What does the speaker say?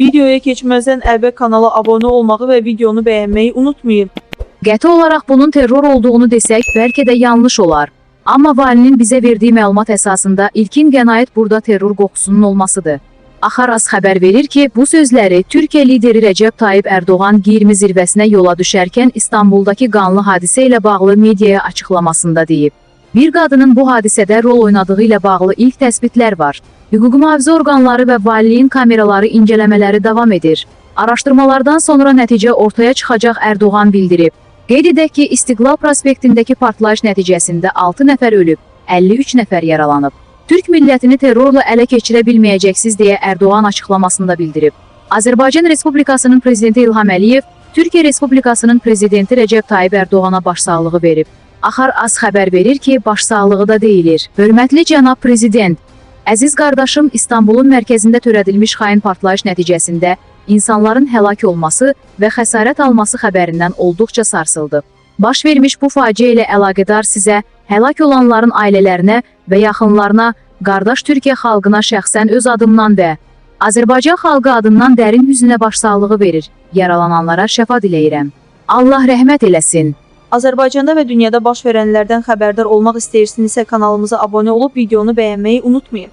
Videoya keçməzdən əvvəl kanala abunə olmağı və videonu bəyənməyi unutmayın. Qəti olaraq bunun terror olduğunu desək, bəlkə də yanlış olar. Amma valinin bizə verdiyi məlumat əsasında ilkin qənaət burada terror qoxusunun olmasıdır. Axar az xəbər verir ki, bu sözləri Türkiyə lideri Rəcəb Tayyip Ərdoğan qiyirmi zirvəsinə yola düşərkən İstanbuldakı qanlı hadisə ilə bağlı mediaya açıqlamasında deyib. Bir qadının bu hadisədə rol oynadığı ilə bağlı ilk təsbitlər var. Hüquq mühafizə orqanları və valiliyin kameraları incələmələri davam edir. Araşdırmalardan sonra nəticə ortaya çıxacaq Ərdoğan bildirib. Qeyd edək ki, İstiqlal prospektindəki partlayış nəticəsində 6 nəfər ölüb, 53 nəfər yaralanıb. Türk millətini terrorla ələ keçirə bilməyəcəksiniz deyə Ərdoğan açıqlamasında bildirib. Azərbaycan Respublikasının prezidenti İlham Əliyev Türkiyə Respublikasının prezidenti Rəcəb Tayyib Ərdoğana başsağlığı verib. Axar az xəbər verir ki, başsağlığı da deyilir. Hörmətli cənab prezident, əziz qardaşım İstanbulun mərkəzində törədilmiş xain partlayış nəticəsində insanların həlak olması və xəsarət alması xəbərindən olduqca sarsıldı. Baş vermiş bu faciə ilə əlaqədar sizə, həlak olanların ailələrinə və yaxınlarına, qardaş Türkiyə xalqına şəxsən öz adımdan və Azərbaycan xalqı adından dərin hüznə başsağlığı verir. Yaralananlara şəfa diləyirəm. Allah rəhmət eləsin. Azərbaycanda və dünyada baş verənlərdən xəbərdar olmaq istəyirsinizsə kanalımıza abunə olub videonu bəyənməyi unutmayın.